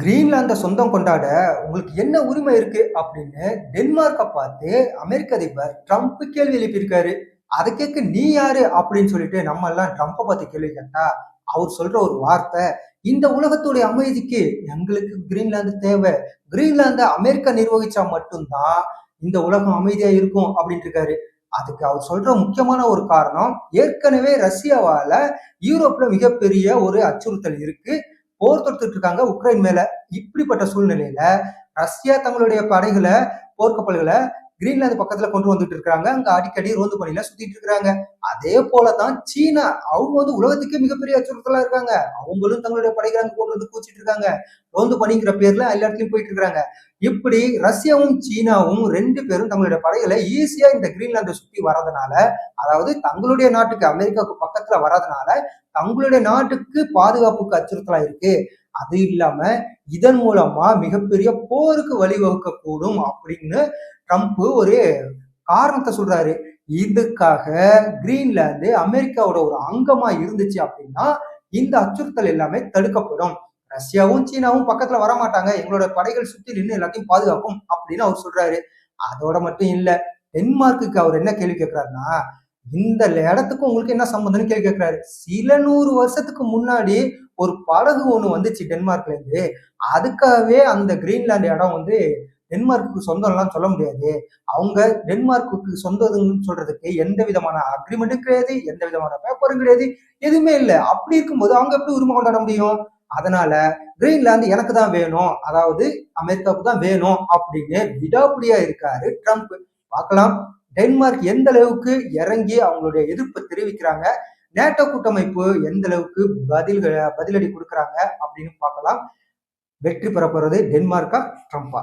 கிரீன்லாந்தை சொந்தம் கொண்டாட உங்களுக்கு என்ன உரிமை இருக்கு அப்படின்னு டென்மார்க்கை பார்த்து அமெரிக்க அதிபர் ட்ரம்ப் கேள்வி எழுப்பியிருக்காரு. அதை கேட்க நீ யாரு அப்படின்னு சொல்லிட்டு நம்ம எல்லாம் ட்ரம்ப்பை பார்த்து கேள்வி கேட்டா அவர் சொல்ற ஒரு வார்த்தை இந்த உலகத்துடைய அமைதிக்கு எங்களுக்கு கிரீன்லாந்து தேவை. கிரீன்லாந்தை அமெரிக்கா நிர்வகிச்சா மட்டும்தான் இந்த உலகம் அமைதியா இருக்கும் அப்படின்ட்டு இருக்காரு. அதுக்கு அவர் சொல்ற முக்கியமான ஒரு காரணம் ஏற்கனவே ரஷ்யாவால யூரோப்ல மிகப்பெரிய ஒரு அச்சுறுத்தல் இருக்கு. போர் தொடுத்துட்டு இருக்காங்க உக்ரைன் மேல. இப்படிப்பட்ட சூழ்நிலையில ரஷ்யா தங்களுடைய படைகளை போர்க்கப்பல்களை கிரீன்லாந்து பக்கத்துல கொண்டு வந்துட்டு இருக்காங்க. அங்க அடிக்கடி ரோந்து பணியில சுத்திட்டு இருக்காங்க. அதே போலதான் சீனா அவங்க வந்து உலகத்துக்கே மிகப்பெரிய அச்சுறுத்தலா இருக்காங்க. அவங்களும் தங்களுடைய படைகிறாங்க கொண்டு வந்து கூச்சிட்டு இருக்காங்க. ரோந்து பணிங்கிற பேர்ல எல்லா இடத்துலயும் போயிட்டு இருக்காங்க. இப்படி ரஷ்யாவும் சீனாவும் ரெண்டு பேரும் தங்களுடைய படைகளை ஈஸியா இந்த கிரீன்லாந்தை சுத்தி வர்றதுனால அதாவது தங்களுடைய நாட்டுக்கு அமெரிக்காவுக்கு பக்கத்துல வர்றதுனால தங்களுடைய நாட்டுக்கு பாதுகாப்புக்கு அச்சுறுத்தலா இருக்கு. அது இல்லாம இதன் மூலமா மிகப்பெரிய போருக்கு வழிவகுக்க கூடும் அப்படின்னு ட்ரம்ப் ஒரு காரணத்தை சொல்றாரு. இதுக்காக கிரீன்லாந்து அமெரிக்காவோட ஒரு அங்கமா இருந்துச்சு அப்படின்னா இந்த அச்சுறுத்தல் எல்லாமே தடுக்கப்படும். ரஷ்யாவும் சீனாவும் பக்கத்துல வர மாட்டாங்க எங்களோட படைகள் சுத்தி நின்று எல்லாத்தையும் பாதுகாக்கும் அப்படின்னு அவர் சொல்றாரு. அதோட மட்டும் இல்ல டென்மார்க்குக்கு அவர் என்ன கேள்வி கேட்கிறாருன்னா இந்த இடத்துக்கும் உங்களுக்கு என்ன சம்பந்தம்னு கேள்வி கேட்கிறாரு சில நூறு வருஷத்துக்கு முன்னாடி ஒரு படகு ஒண்ணு வந்துச்சு டென்மார்க்ல இருந்து. அதுக்காகவே அந்த கிரீன்லாந்து இடம் வந்து டென்மார்க்கு சொந்தம்லாம் சொல்ல முடியாது. அவங்க டென்மார்க்குக்கு சொந்ததுன்னு சொல்றதுக்கு எந்த விதமான அக்ரிமெண்ட்டும் கிடையாது எந்த விதமான பேப்பரும் கிடையாது எதுவுமே இல்லை. அப்படி இருக்கும்போது அவங்க எப்படி உரிமை கொண்டாட முடியும்? அதனால கிரீன்லாந்து எனக்கு தான் வேணும் அதாவது அமெரிக்காவுக்கு தான் வேணும் அப்படின்னு விடாப்பிடியா இருக்காரு ட்ரம்ப். பார்க்கலாம். டென்மார்க் எந்த அளவுக்கு இறங்கி அவங்களுடைய எதிர்ப்பை தெரிவிக்கிறாங்க நேட்டோ கூட்டமைப்பு எந்த அளவுக்கு பதில்கள் பதிலடி கொடுக்குறாங்க அப்படின்னு பார்க்கலாம். வெற்றி பெற போறது டென்மார்க்கா ட்ரம்பா